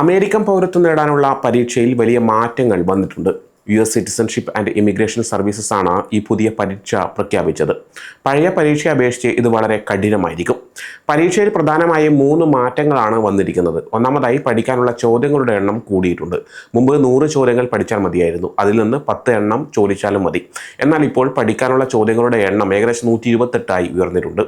American പൗരത്വം നേടാനുള്ള പരീക്ഷയിൽ വലിയ മാറ്റങ്ങൾ വന്നിട്ടുണ്ട്. U S citizenship and immigration services ആണ് ഈ പുതിയ പരീക്ഷ പ്രഖ്യാപിച്ചത്. പഴയ പരീക്ഷയെ അപേക്ഷിച്ച് ഇത് വളരെ കഠിനമായിരിക്കും. പരീക്ഷയിൽ പ്രധാനമായും മൂന്ന് മാറ്റങ്ങളാണ് വന്നിരിക്കുന്നത്. ഒന്നാമതായി പഠിക്കാനുള്ള ചോദ്യങ്ങളുടെ എണ്ണം കൂടിയിട്ടുണ്ട്. മുമ്പ് നൂറ് ചോദ്യങ്ങൾ പഠിച്ചാൽ മതിയായിരുന്നു. അതിൽ നിന്ന് പത്ത് എണ്ണം ചോദിച്ചാലും മതി. എന്നാൽ ഇപ്പോൾ പഠിക്കാനുള്ള ചോദ്യങ്ങളുടെ എണ്ണം ഏകദേശം നൂറ്റി ഇരുപത്തെട്ടായി ഉയർന്നിട്ടുണ്ട്.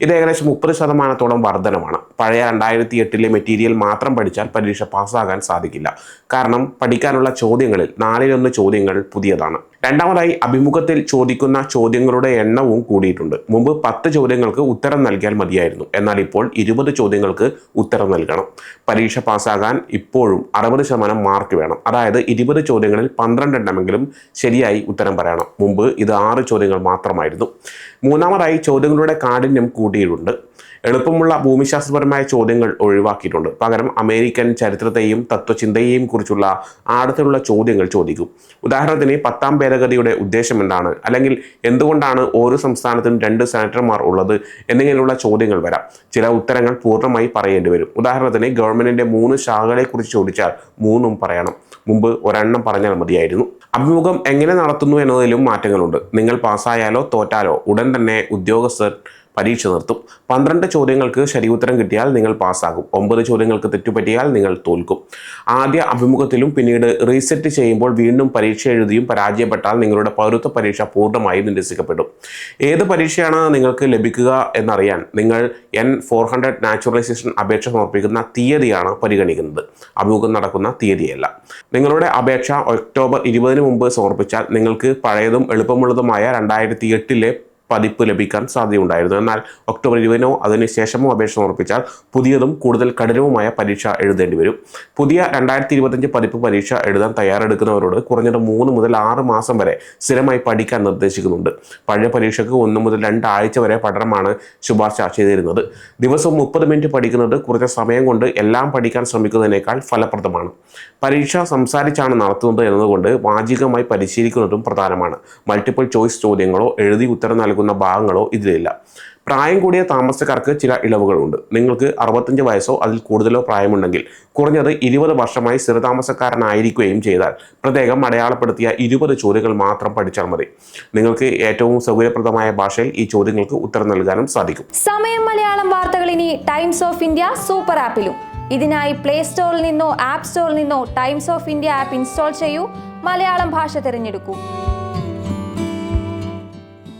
ഇത് ഏകദേശം മുപ്പത് ശതമാനത്തോളം വർധനമാണ്. പഴയ രണ്ടായിരത്തി എട്ടിലെ മെറ്റീരിയൽ മാത്രം പഠിച്ചാൽ പരീക്ഷ പാസ്സാകാൻ സാധിക്കില്ല. കാരണം പഠിക്കാനുള്ള ചോദ്യങ്ങളിൽ നാലിലൊന്ന് ചോദ്യങ്ങൾ പുതിയതാണ്. രണ്ടാമതായി അഭിമുഖത്തിൽ ചോദിക്കുന്ന ചോദ്യങ്ങളുടെ എണ്ണവും കൂടിയിട്ടുണ്ട്. മുമ്പ് പത്ത് ചോദ്യങ്ങൾക്ക് ഉത്തരം നൽകിയാൽ മതിയായിരുന്നു. എന്നാൽ ഇപ്പോൾ ഇരുപത് ചോദ്യങ്ങൾക്ക് ഉത്തരം നൽകണം. പരീക്ഷ പാസ്സാകാൻ ഇപ്പോഴും അറുപത് ശതമാനം മാർക്ക് വേണം. അതായത് ഇരുപത് ചോദ്യങ്ങളിൽ പന്ത്രണ്ട് എണ്ണമെങ്കിലും ശരിയായി ഉത്തരം പറയണം. മുമ്പ് ഇത് ആറ് ചോദ്യങ്ങൾ മാത്രമായിരുന്നു. മൂന്നാമതായി ചോദ്യങ്ങളുടെ കാഠിന്യം കൂട്ടിയിട്ടുണ്ട് എളുപ്പമുള്ള ഭൂമിശാസ്ത്രപരമായ ചോദ്യങ്ങൾ ഒഴിവാക്കിയിട്ടുണ്ട്. പകരം അമേരിക്കൻ ചരിത്രത്തെയും തത്വചിന്തയെയും കുറിച്ചുള്ള ആഴത്തിലുള്ള ചോദ്യങ്ങൾ ചോദിക്കും. ഉദാഹരണത്തിന് പത്താം ഭേദഗതിയുടെ ഉദ്ദേശം എന്താണ്? അല്ലെങ്കിൽ എന്തുകൊണ്ടാണ് ഓരോ സംസ്ഥാനത്തിനും രണ്ട് സെനറ്റർമാർ ഉള്ളത്? എന്നിങ്ങനെയുള്ള ചോദ്യങ്ങൾ വരാം. ചില ഉത്തരങ്ങൾ പൂർണമായി പറയേണ്ടി വരും. ഉദാഹരണത്തിന് ഗവൺമെന്റിന്റെ മൂന്ന് ശാഖകളെക്കുറിച്ച് ചോദിച്ചാൽ മൂന്നും പറയണം. മുമ്പ് ഒരെണ്ണം പറഞ്ഞാൽ മതിയായിരുന്നു. അഭിമുഖം എങ്ങനെ നടത്തുന്നു എന്നതിലും മാറ്റങ്ങളുണ്ട്. നിങ്ങൾ പാസ്സായാലോ തോറ്റാലോ ഉടൻ തന്നെ ഉദ്യോഗസ്ഥർ പരീക്ഷ നിർത്തും. പന്ത്രണ്ട് ചോദ്യങ്ങൾക്ക് ശരി ഉത്തരം കിട്ടിയാൽ നിങ്ങൾ പാസ്സാകും. ഒമ്പത് ചോദ്യങ്ങൾക്ക് തെറ്റുപറ്റിയാൽ നിങ്ങൾ തോൽക്കും. ആദ്യ അഭിമുഖത്തിലും പിന്നീട് റീസെറ്റ് ചെയ്യുമ്പോൾ വീണ്ടും പരീക്ഷ എഴുതിയും പരാജയപ്പെട്ടാൽ നിങ്ങളുടെ പൗരത്വ പരീക്ഷ പൂർണമായും നിരസിക്കപ്പെടും. ഏത് പരീക്ഷയാണ് നിങ്ങൾക്ക് ലഭിക്കുക എന്നറിയാൻ നിങ്ങൾ എൻ ഫോർ ഹൺഡ്രഡ് നാച്ചുറലൈസേഷൻ അപേക്ഷ സമർപ്പിക്കുന്ന തീയതിയാണ് പരിഗണിക്കുന്നത്. അഭിമുഖം നടക്കുന്ന തീയതിയല്ല. നിങ്ങളുടെ അപേക്ഷ ഒക്ടോബർ ഇരുപതിന് മുമ്പ് സമർപ്പിച്ചാൽ നിങ്ങൾക്ക് പഴയതും എളുപ്പമുള്ളതുമായ രണ്ടായിരത്തി എട്ടിലെ പതിപ്പ് ലഭിക്കാൻ സാധ്യതയുണ്ടായിരുന്നു. എന്നാൽ ഒക്ടോബർ ഇരുപതിനോ അതിനുശേഷമോ അപേക്ഷ സമർപ്പിച്ചാൽ പുതിയതും കൂടുതൽ കഠിനവുമായ പരീക്ഷ എഴുതേണ്ടി വരും. പുതിയ രണ്ടായിരത്തി ഇരുപത്തഞ്ച് പതിപ്പ് പരീക്ഷ എഴുതാൻ തയ്യാറെടുക്കുന്നവരോട് കുറഞ്ഞത് മൂന്ന് മുതൽ ആറ് മാസം വരെ സ്ഥിരമായി പഠിക്കാൻ നിർദ്ദേശിക്കുന്നുണ്ട്. പഴയ പരീക്ഷയ്ക്ക് ഒന്ന് മുതൽ രണ്ടാഴ്ച വരെ പഠനമാണ് ശുപാർശ ചെയ്തിരുന്നത്. ദിവസവും മുപ്പത് മിനിറ്റ് പഠിക്കുന്നത് കുറച്ച് സമയം കൊണ്ട് എല്ലാം പഠിക്കാൻ ശ്രമിക്കുന്നതിനേക്കാൾ ഫലപ്രദമാണ്. പരീക്ഷ സംസാരിച്ചാണ് നടത്തുന്നത് എന്നതുകൊണ്ട് വാചികമായി പരിശീലിക്കുന്നതും പ്രധാനമാണ്. മൾട്ടിപ്പിൾ ചോയ്സ് ചോദ്യങ്ങളോ എഴുതി ഉത്തരം നൽകുന്ന ഭാഗങ്ങളോ ഇതിലില്ല. പ്രായം കൂടിയ താമസക്കാർക്ക് ചില ഇളവുകളുണ്ട്. നിങ്ങൾക്ക് അറുപത്തഞ്ച് വയസ്സോ അതിൽ കൂടുതലോ പ്രായമുണ്ടെങ്കിൽ കുറഞ്ഞത് ഇരുപത് വർഷമായി സ്ഥിരതാമസക്കാരനായിരിക്കുകയും ചെയ്താൽ പ്രത്യേകം അടയാളപ്പെടുത്തിയ ഇരുപത് ചോദ്യങ്ങൾ മാത്രം പഠിച്ചാൽ മതി. നിങ്ങൾക്ക് ഏറ്റവും സൗകര്യപ്രദമായ ഭാഷയിൽ ഈ ചോദ്യങ്ങൾക്ക് ഉത്തരം നൽകാനും സാധിക്കും. സമയം മലയാളം വാർത്തകൾ ഇനി ടൈംസ് ഓഫ് ഇന്ത്യ സൂപ്പർ ആപ്പിലും. ഇതിനായി പ്ലേ സ്റ്റോറിൽ നിന്നോ ആപ്പ് സ്റ്റോറിൽ നിന്നോ Times of India app install ചെയ്യൂ. മലയാളം ഭാഷ തിരഞ്ഞെടുക്കൂ.